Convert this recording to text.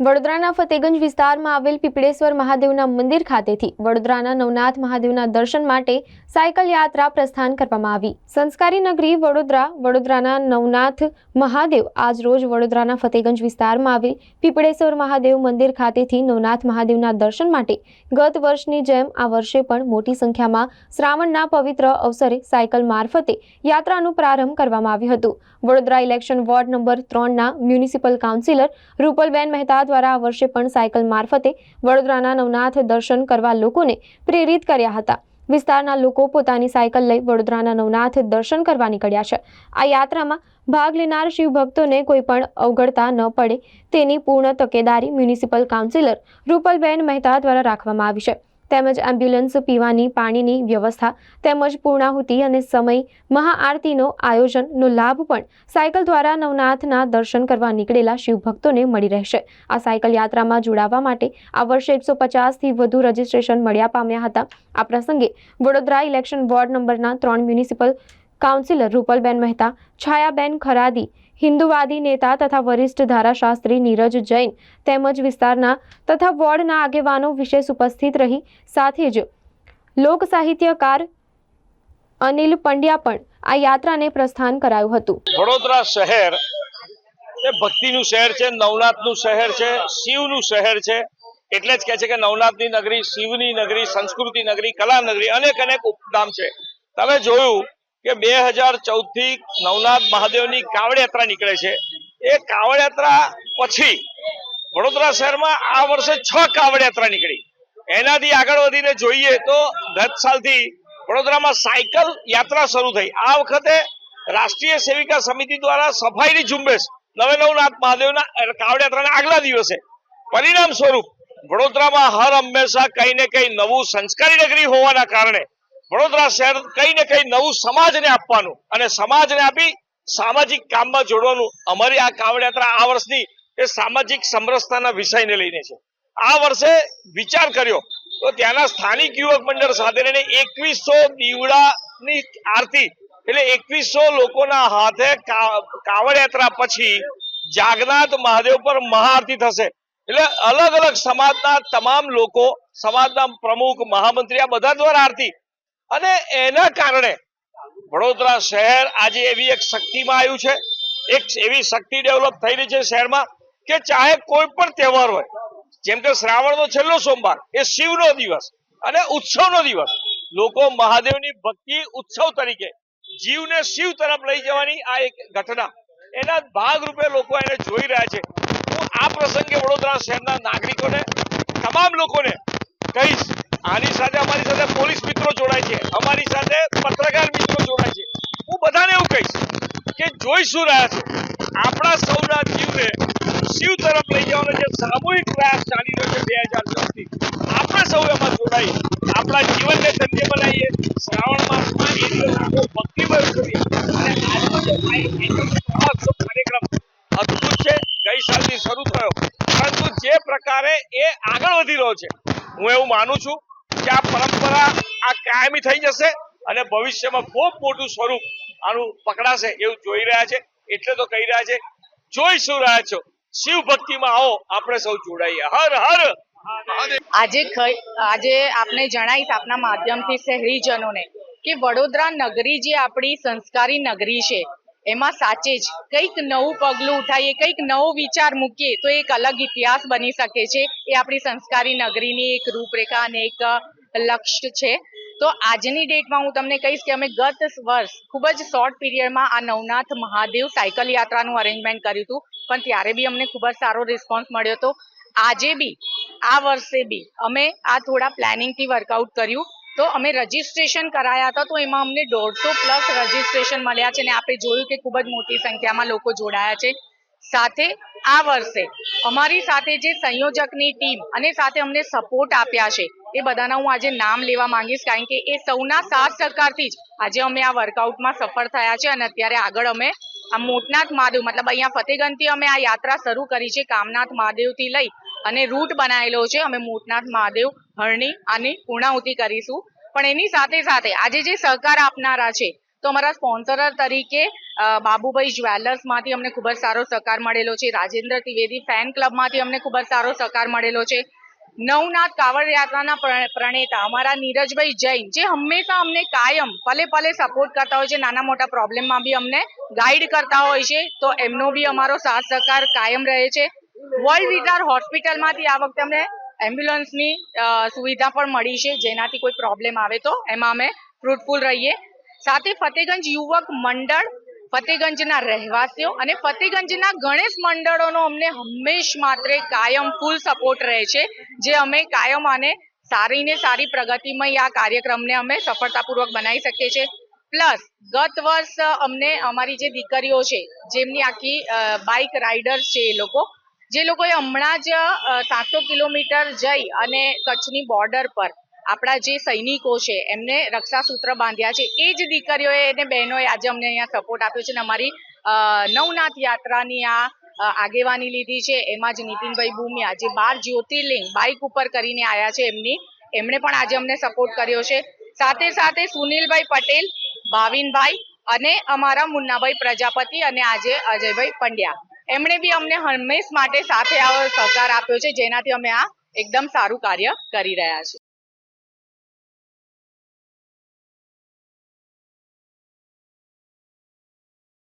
વડોદરાના ફતેગંજ વિસ્તારમાં આવેલ પીપળેશ્વર મહાદેવના મંદિર ખાતેથી વડોદરાના નવનાથ મહાદેવના દર્શન માટે સાયકલ યાત્રા પ્રસ્થાન કરવામાં આવી. સંસ્કારી નગરી વડોદરા, વડોદરાના નવનાથ મહાદેવ આજ રોજ વડોદરાના ફતેગંજ વિસ્તારમાં આવેલ પીપળેશ્વર મહાદેવ મંદિર ખાતેથી નવનાથ મહાદેવના દર્શન માટે ગત વર્ષની જેમ આ વર્ષે પણ મોટી સંખ્યામાં શ્રાવણના પવિત્ર અવસરે સાયકલ મારફતે યાત્રાનો પ્રારંભ કરવામાં આવ્યું હતું. વડોદરા ઇલેક્શન વોર્ડ નંબર ત્રણના મ્યુનિસિપલ કાઉન્સિલર રૂપલબેન મહેતા દ્વારા આ વર્ષે પણ સાયકલ મારફતે વડોદરાના નવનાથ દર્શન કરવા લોકોને પ્રેરિત કર્યા હતા. વિસ્તારના લોકો પોતાની સાયકલ લઈ વડોદરાના નવનાથ દર્શન કરવા નીકળ્યા છે. આ યાત્રામાં ભાગ લેનાર શિવભક્તોને કોઈ પણ અવગડતા ન પડે તેની પૂર્ણ તકેદારી મ્યુનિસિપલ કાઉન્સિલર રૂપલબેન મહેતા દ્વારા રાખવામાં આવી છે. તેમજ એમ્બ્યુલન્સ પીવાની પાણીની વ્યવસ્થા તેમજ પૂર્ણાહુતિ અને સમય મહાઆરતીનો આયોજનનો લાભ પણ સાયકલ દ્વારા નવનાથના દર્શન કરવા નીકળેલા શિવભક્તોને મળી રહેશે. આ સાયકલ યાત્રામાં જોડાવા માટે આ વર્ષે એકસો પચાસથી વધુ રજીસ્ટ્રેશન મળ્યા પામ્યા હતા. આ પ્રસંગે વડોદરા ઇલેક્શન વોર્ડ નંબરના ત્રણ મ્યુનિસિપલ કાઉન્સિલર રૂપલબેન મહેતા, છાયાબેન ખરાદી, હિન્દુવાદી નેતા તથા વરિષ્ઠ ધારાશાસ્ત્રી નીરજ જૈન તેમજ વિસ્તારના તથા વોર્ડના આગેવાનો વિશેષ ઉપસ્થિત રહી સાથે જ લોક સાહિત્યકાર અનિલ પંડ્યા પણ આ યાત્રાને પ્રસ્થાન કરાયું હતું. વડોદરા શહેર એ ભક્તિનું શહેર છે, નવનાથનું શહેર છે, શિવનું શહેર છે. એટલે જ કહે છે કે નવનાથની નગરી, શિવની નગરી, સંસ્કૃતિ નગરી, કલા નગરી અનેક અનેક ઉપનામ છે. તમે જોયું કે બે હજાર ચૌદથી નવનાથ મહાદેવની કાવડ યાત્રા નીકળે છે. એ કાવડ યાત્રા પછી વડોદરા શહેરમાં આ વર્ષે છ કાવડ યાત્રા નીકળી. એનાથી આગળ વધીને જોઈએ તો ગત સાલથી વડોદરામાં સાયકલ યાત્રા શરૂ થઈ. આ વખતે રાષ્ટ્રીય સેવિકા સમિતિ દ્વારા સફાઈની ઝુંબેશ નવે નવનાથ મહાદેવના કાવડ યાત્રાના આગલા દિવસે. પરિણામ સ્વરૂપ વડોદરામાં હર હંમેશા કઈ ને કઈ નવું સંસ્કારી નગરી હોવાના કારણે વડોદરા શહેર કઈ ને કઈ નવું સમાજને આપવાનું અને સમાજને આપી સામાજિક કામમાં જોડવાનું. અમારી આ કાવડ યાત્રા આ વર્ષની એ સામાજિક સમરસતાના વિષયને લઈને છે. આ વર્ષે વિચાર કર્યો તો ત્યાંના સ્થાનિક યુવક મંડળ સાથે લઈને એકવીસો દીવડાની આરતી એટલે એકવીસો લોકોના હાથે કાવડ યાત્રા પછી જાગનાથ મહાદેવ પર મહાઆરતી થશે. એટલે અલગ અલગ સમાજના તમામ લોકો, સમાજના પ્રમુખ, મહામંત્રી આ બધા દ્વારા આરતી અને એના કારણે વડોદરા શહેર આજે એવી એક શક્તિમાં આવ્યું છે, એક એવી શક્તિ ડેવલપ થઈ રહી છે શહેરમાં કે ચાહે કોઈ પણ તહેવાર હોય, જેમ કે શ્રાવણનો છેલ્લો સોમવાર, એ શિવનો દિવસ અને ઉત્સવનો દિવસ, લોકો મહાદેવની ભક્તિ ઉત્સવ તરીકે જીવને શિવ તરફ લઈ જવાની આ એક ઘટના. એના ભાગરૂપે લોકો એને જોઈ રહ્યા છે. હું આ પ્રસંગે વડોદરા શહેરના નાગરિકોને, તમામ લોકોને કહીશ આની સાથે અમારી સાથે પોલીસ મિત્રો જોડાય છે. અમારી સાથે પત્રકાર મિત્રો જોડાય છે. હું બધાને એવું કહીશ કે જોઈ શું રહ્યા છો? આપણા સૌના જીવને શિવ તરફ લઈ જવાનો જે સામૂહિક પ્રયાસ ચાલી રહ્યો છે બે હજારથી. આપણે સૌ એમાં જોડાઈ આપણા જીવનને ધન્ય બનાવીએ. શ્રાવણ માસમાં એ દિવસ કરીએ. અને આજનો જે મહોત્સવ કાર્યક્રમ અદ્ભુત છે. ગઈ સાલથી શરૂ થયો. પરંતુ જે પ્રકારે એ આગળ વધી રહ્યો છે, હું એવું માનું છું કે આ પરંપરા આ કાયમી થઈ જશે અને ભવિષ્યમાં ખૂબ મોટું સ્વરૂપ આનું પકડાશે એવું જોઈ રહ્યા છે, એટલે તો કહી રહ્યા છે, જોઈ શું રહ્યા છો? શિવ ભક્તિમાં આવો, આપણે સૌ જોડાઈએ. હર હર! આજે આજે આપને જણાવીશ આપના માધ્યમથી શહેરીજનોને કે વડોદરા નગરી જે આપણી સંસ્કારી નગરી છે એમાં સાચે જ કંઈક નવું પગલું ઉઠાવીએ કંઈક નવો વિચાર મૂકીએ, તો એક અલગ ઇતિહાસ બની શકે છે. એ આપણી સંસ્કારી નગરીની એક રૂપરેખા અને એક લક્ષ્ય છે. તો આજની ડેટમાં હું તમને કહીશ કે અમે ગત વર્ષ ખૂબ જ શોર્ટ પીરિયડમાં આ નવનાથ મહાદેવ સાયકલ યાત્રાનું અરેન્જમેન્ટ કર્યું હતું. પણ ત્યારે બી અમને ખૂબ જ સારો રિસ્પોન્સ મળ્યો હતો. આજે બી, આ વર્ષે બી અમે આ થોડા પ્લાનિંગથી વર્કઆઉટ કર્યું. તો અમે રજીસ્ટ્રેશન કરાયા હતા, તો એમાં અમને દોઢસો પ્લસ રજીસ્ટ્રેશન મળ્યા છે અને આપણે જોયું કે ખૂબ જ મોટી સંખ્યામાં લોકો જોડાયા છે. સાથે આ વર્ષે અમારી સાથે જે સંયોજકની ટીમ અને સાથે અમને સપોર્ટ આપ્યા છે, એ બધાના હું આજે નામ લેવા માંગીશ, કારણ કે એ સૌના સાથ સહકારથી જ આજે અમે આ વર્કઆઉટમાં સફળ થયા છે અને અત્યારે આગળ અમે આ મોટનાથ મહાદેવ, મતલબ અહીંયા ફતેગંજથી અમે આ યાત્રા શરૂ કરી છે, કામનાથ મહાદેવથી લઈ અને રૂટ બનાવેલો છે. અમે મોટનાથ મહાદેવ, હરણી આની પૂર્ણાહુતિ કરીશું. પણ એની સાથે સાથે આજે જે સહકાર આપનારા છે, તો તો અમારા સ્પોન્સર તરીકે બાબુભાઈ જ્વેલર્સમાંથી અમને ખૂબ જ સારો સહકાર મળેલો છે. રાજેન્દ્ર ત્રિવેદી ફેન ક્લબમાંથી અમને ખૂબ જ સારો સહકાર મળેલો છે. નવનાથ કાવડ યાત્રાના પ્રણેતા અમારા નીરજભાઈ જૈન, જે હંમેશા અમને કાયમ પલે પલે સપોર્ટ કરતા હોય છે. નાના મોટા પ્રોબ્લેમમાં બી અમને ગાઈડ કરતા હોય છે. તો એમનો બી અમારો સાથ સહકાર કાયમ રહે છે. વર્લ્ડ વિઝાર હોસ્પિટલમાંથી આ વખતે અમને એમ્બ્યુલન્સની સુવિધા પણ મળી છે, જેનાથી કોઈ પ્રોબ્લેમ આવે તો એમાં અમે ફ્રૂટફુલ રહીએ. સાથે ફતેગંજ યુવક મંડળ, ફતેગંજના રહેવાસીઓ અને ફતેગંજના ગણેશ મંડળોનો અમને હંમેશ માત્રે કાયમ ફૂલ સપોર્ટ રહે છે, જે અમે કાયમ આને સારી ને સારી પ્રગતિમય આ કાર્યક્રમને અમે સફળતાપૂર્વક બનાવી શકીએ છીએ. પ્લસ, ગત વર્ષ અમને અમારી જે દીકરીઓ છે, જેમની આખી બાઇક રાઇડર્સ છે એ લોકો જે લોકોએ હમણાં જ સાતસો કિલોમીટર જઈ અને કચ્છની બોર્ડર પર આપણા જે સૈનિકો છે, એમને રક્ષા સૂત્ર બાંધ્યા છે, એ જ દીકરીઓએ અને બહેનોએ આજે અમને અહીંયા સપોર્ટ આપ્યો છે અને અમારી નવનાથ યાત્રાની આ આગેવાની લીધી છે. એમાં જ નીતિનભાઈ ભૂમિયા જે બાર જ્યોતિર્લિંગ બાઇક ઉપર કરીને આવ્યા છે એમની, એમણે પણ આજે અમને સપોર્ટ કર્યો છે. સાથે સાથે સુનિલભાઈ પટેલ, ભાવિનભાઈ અને અમારા મુન્નાભાઈ પ્રજાપતિ અને આજે અજયભાઈ પંડ્યા. એમણે બી અમને હંમેશ માટે સાથે આવો સહકાર આપ્યો છે, જેનાથી અમે આ એકદમ સારું કાર્ય કરી રહ્યા છીએ.